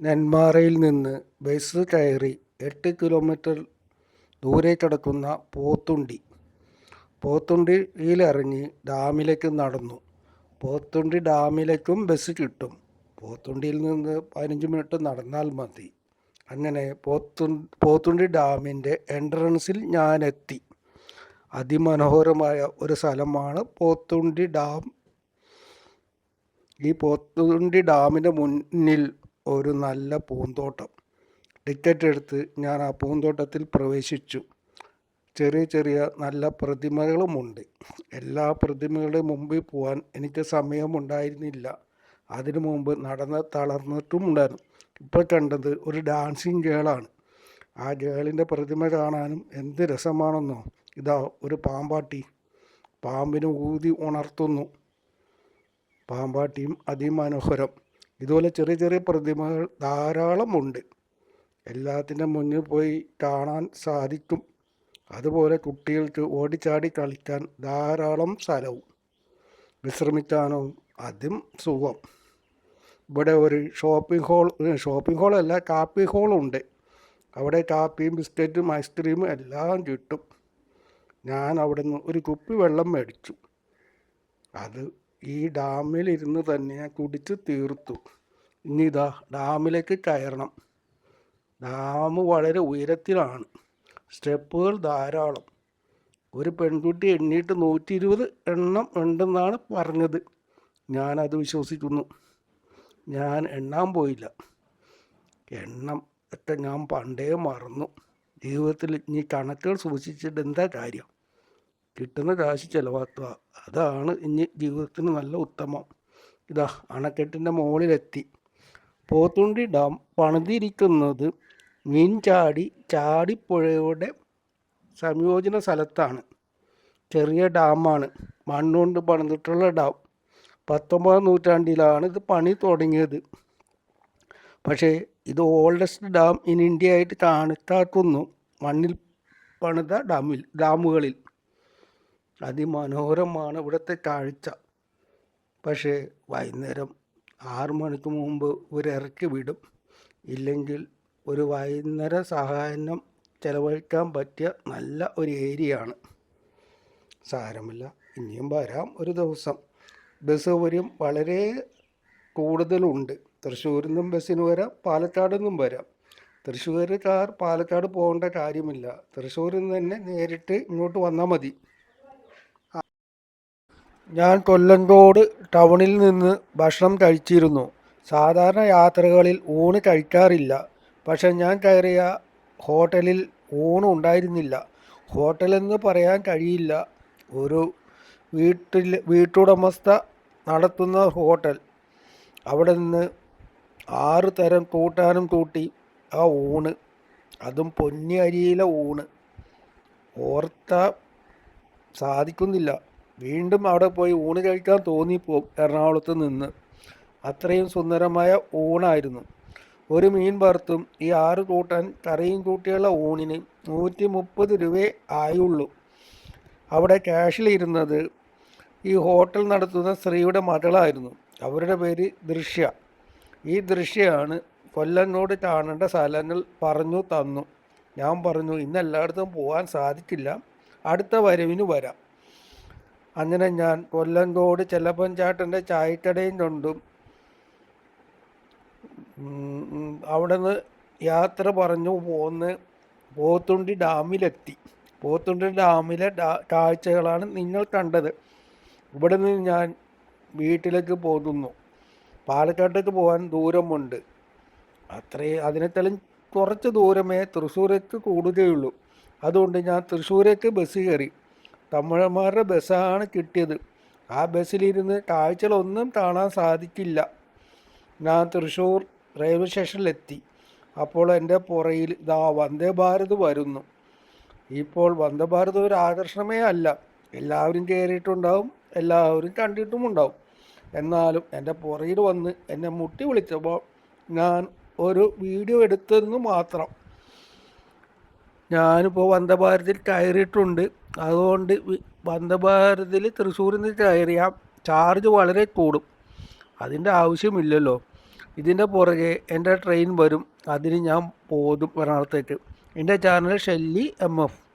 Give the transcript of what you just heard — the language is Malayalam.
നെന്മാറയിൽ നിന്ന് ബസ് കയറി എട്ട് കിലോമീറ്റർ ദൂരെ കിടക്കുന്ന പോത്തുണ്ടി. പോത്തുണ്ടിയിലിറങ്ങി ഡാമിലേക്ക് നടന്നു. പോത്തുണ്ടി ഡാമിലേക്കും ബസ് കിട്ടും. പോത്തുണ്ടിയിൽ നിന്ന് പതിനഞ്ച് മിനിറ്റ് നടന്നാൽ മതി. അങ്ങനെ പോത്തു പോത്തുണ്ടി ഡാമിന്റെ എൻട്രൻസിൽ ഞാനെത്തി. അതിമനോഹരമായ ഒരു സ്ഥലമാണ് പോത്തുണ്ടി ഡാം. ഈ പോത്തുണ്ടി ഡാമിന്റെ മുന്നിൽ ഒരു നല്ല പൂന്തോട്ടം. ടിക്കറ്റ് എടുത്ത് ഞാൻ ആ പൂന്തോട്ടത്തിൽ പ്രവേശിച്ചു. ചെറിയ ചെറിയ നല്ല പ്രതിമകളുമുണ്ട്. എല്ലാ പ്രതിമകളുടെ മുമ്പിൽ പോകാൻ എനിക്ക് സമയമുണ്ടായിരുന്നില്ല. അതിനു മുമ്പ് നടന്ന് തളർന്നിട്ടും ഉണ്ടായിരുന്നു ഇപ്പോൾ കണ്ടത് ഒരു ഡാൻസിങ് ഗേളാണ്. ആ ഗേളിന്റെ പ്രതിമ കാണാനും എന്ത് രസമാണെന്നോ. ഇതാ ഒരു പാമ്പാട്ടി. പാമ്പിനെ ഊതി ഉണർത്തുന്നു. പാമ്പാട്ടിയും അതിമനോഹരം. ഇതുപോലെ ചെറിയ ചെറിയ പ്രതിമകൾ ധാരാളമുണ്ട്. എല്ലാത്തിന്റെ മുന്നിൽ പോയി കാണാൻ സാധിക്കും. അതുപോലെ കുട്ടികൾക്ക് ഓടിച്ചാടി കളിക്കാൻ ധാരാളം സ്ഥലവും വിശ്രമിക്കാനോ അതും സുഖം. ഇവിടെ ഒരു ഷോപ്പിംഗ് ഹോൾ ഷോപ്പിംഗ് ഹോളല്ല കാപ്പി ഹോളുണ്ട് അവിടെ കാപ്പിയും ബിസ്ക്കറ്റും ഐസ്ക്രീമും എല്ലാം കിട്ടും. ഞാൻ അവിടെ നിന്ന് ഒരു കുപ്പി വെള്ളം മേടിച്ചു. അത് ഈ ഡാമിലിരുന്ന് തന്നെ കുടിച്ച് തീർത്തു. ഇനി ഇതാ ഡാമിലേക്ക് കയറണം. ഡാം വളരെ ഉയരത്തിലാണ്. സ്റ്റെപ്പുകൾ ധാരാളം. ഒരു പെൺകുട്ടി എണ്ണീട്ട് നൂറ്റി ഇരുപത് എണ്ണം ഉണ്ടെന്നാണ് പറഞ്ഞത്. ഞാനത് വിശ്വസിക്കുന്നു. ഞാൻ എണ്ണാൻ പോയില്ല. എണ്ണം ഒക്കെ ഞാൻ പണ്ടേ മറന്നു. ജീവിതത്തിൽ ഇനി കണക്കുകൾ സൂക്ഷിച്ചിട്ട് എന്താ കാര്യം? കിട്ടുന്ന കാശ് ചിലവാക്കുക. അതാണ് ഇനി ജീവിതത്തിന് നല്ല ഉത്തമം. ഇതാ അണക്കെട്ടിന്റെ മുകളിലെത്തി പോത്തുണ്ടി ഡാം പണിതിരിക്കുന്നത് മീൻ ചാടി ചാടിപ്പുഴയുടെ സംയോജന സ്ഥലത്താണ്. ചെറിയ ഡാമാണ്. മണ്ണുകൊണ്ട് പണിതിട്ടുള്ള ഡാം. പത്തൊമ്പതാം നൂറ്റാണ്ടിലാണ് ഇത് പണി തുടങ്ങിയത്. പക്ഷേ ഇത് ഓൾഡസ്റ്റ് ഡാം ഇൻ ഇന്ത്യ ആയിട്ട് കാണിത്താക്കുന്നു മണ്ണിൽ പണിത ഡാമിൽ ഡാമുകളിൽ. അതിമനോഹരമാണ് ഇവിടുത്തെ കാഴ്ച. പക്ഷേ വൈകുന്നേരം ആറു മണിക്ക് മുമ്പ് ഒരിറക്കി വിടും. ഇല്ലെങ്കിൽ ഒരു വൈകുന്നേര സഹായം ചിലവഴിക്കാൻ പറ്റിയ നല്ല ഒരു ഏരിയ ആണ് സാരമില്ല ഇനിയും വരാം ഒരു ദിവസം. ബസ് സൗകര്യം വളരെ കൂടുതലുണ്ട്. തൃശ്ശൂരിൽ നിന്നും ബസ്സിന് വരാം പാലക്കാട് നിന്നും വരാം. തൃശ്ശൂർക്കാർ പാലക്കാട് പോകേണ്ട കാര്യമില്ല. തൃശ്ശൂരിൽ നിന്ന് തന്നെ നേരിട്ട് ഇങ്ങോട്ട് വന്നാൽ മതി. ഞാൻ കൊല്ലങ്കോട് ടൗണിൽ നിന്ന് ഭക്ഷണം കഴിച്ചിരുന്നു. സാധാരണ യാത്രകളിൽ ഊണ് കഴിക്കാറില്ല. പക്ഷെ ഞാൻ കയറിയ ഹോട്ടലിൽ ഊണ് ഉണ്ടായിരുന്നില്ല. ഹോട്ടലെന്ന് പറയാൻ കഴിയില്ല. ഒരു വീട്ടിൽ വീട്ടുടമസ്ഥ നടത്തുന്ന ഹോട്ടൽ. അവിടെ നിന്ന് ആറ് തരം കൂട്ടാനും കൂട്ടി ആ ഊണ്. അതും പൊന്നി അരിയിലെ ഊണ്. ഓർത്ത സാധിക്കുന്നില്ല. വീണ്ടും അവിടെ പോയി ഊണ് കഴിക്കാൻ തോന്നിപ്പോവും എറണാകുളത്ത് നിന്ന്. അത്രയും സുന്ദരമായ ഊണായിരുന്നു. ഒരു മീൻ വറുത്തും ഈ ആറ് കൂട്ടാൻ കറിയും കൂട്ടിയുള്ള ഊണിന് നൂറ്റി മുപ്പത് രൂപയെ ആയുള്ളൂ. അവിടെ ക്യാഷിലിരുന്നത് ഈ ഹോട്ടൽ നടത്തുന്ന സ്ത്രീയുടെ മകളായിരുന്നു. അവരുടെ പേര് ദൃശ്യ. ഈ ദൃശ്യയാണ് കൊല്ലനോട് കാണേണ്ട സ്ഥലങ്ങൾ പറഞ്ഞു തന്നു. ഞാൻ പറഞ്ഞു ഇന്ന് എല്ലായിടത്തും പോകാൻ സാധിക്കില്ല. അടുത്ത വരവിന് വരാം. അങ്ങനെ ഞാൻ കൊല്ലങ്കോട് ചെല്ലപ്പൻചാട്ടന്റെ ചായക്കടയിൽ ചായക്കടയും കൊണ്ടും. അവിടെ നിന്ന് യാത്ര പറഞ്ഞു പോന്ന് പോത്തുണ്ടി ഡാമിലെത്തി. പോത്തുണ്ടി ഡാമിലെ കാഴ്ചകളാണ് നിങ്ങൾ കണ്ടത്. ഇവിടെ നിന്ന് ഞാൻ വീട്ടിലേക്ക് പോകുന്നു. പാലക്കാട്ടേക്ക് പോകാൻ ദൂരമുണ്ട്. അത്രയും അതിനേക്കാളും കുറച്ച് ദൂരമേ തൃശ്ശൂരേക്ക് കൂടുകയുള്ളൂ. അതുകൊണ്ട് ഞാൻ തൃശ്ശൂരേക്ക് ബസ് കയറി. തമിഴന്മാരുടെ ബസ്സാണ് കിട്ടിയത്. ആ ബസ്സിലിരുന്ന് കാഴ്ചകളൊന്നും കാണാൻ സാധിക്കില്ല. ഞാൻ തൃശ്ശൂർ റെയിൽവേ സ്റ്റേഷനിലെത്തി. അപ്പോൾ എന്റെ പുറയിൽ ഇതാ വന്ദേ ഭാരത് വരുന്നു. ഇപ്പോൾ വന്ദേ ഭാരത് ഒരു ആകർഷണമേ അല്ല. എല്ലാവരും കയറിയിട്ടുണ്ടാവും എല്ലാവരും കണ്ടിട്ടുമുണ്ടാവും. എന്നാലും എന്റെ പുറയിൽ വന്ന് എന്നെ മുട്ടി വിളിച്ചപ്പോൾ ഞാൻ ഒരു വീഡിയോ എടുത്തെന്ന് മാത്രം. ഞാനിപ്പോൾ വന്ദഭാരതിൽ കയറിയിട്ടുണ്ട്. അതുകൊണ്ട് വന്ദഭാരതിൽ തൃശ്ശൂരിൽ നിന്ന് കയറിയാൽ ചാർജ് വളരെ കൂടും. അതിന്റെ ആവശ്യമില്ലല്ലോ. ഇതിന്റെ പുറകെ എന്റെ ട്രെയിൻ വരും. അതിന് ഞാൻ പോതും എറണാകുളത്തേക്ക് എന്റെ ചാനൽ ഷെല്ലി എം എഫ്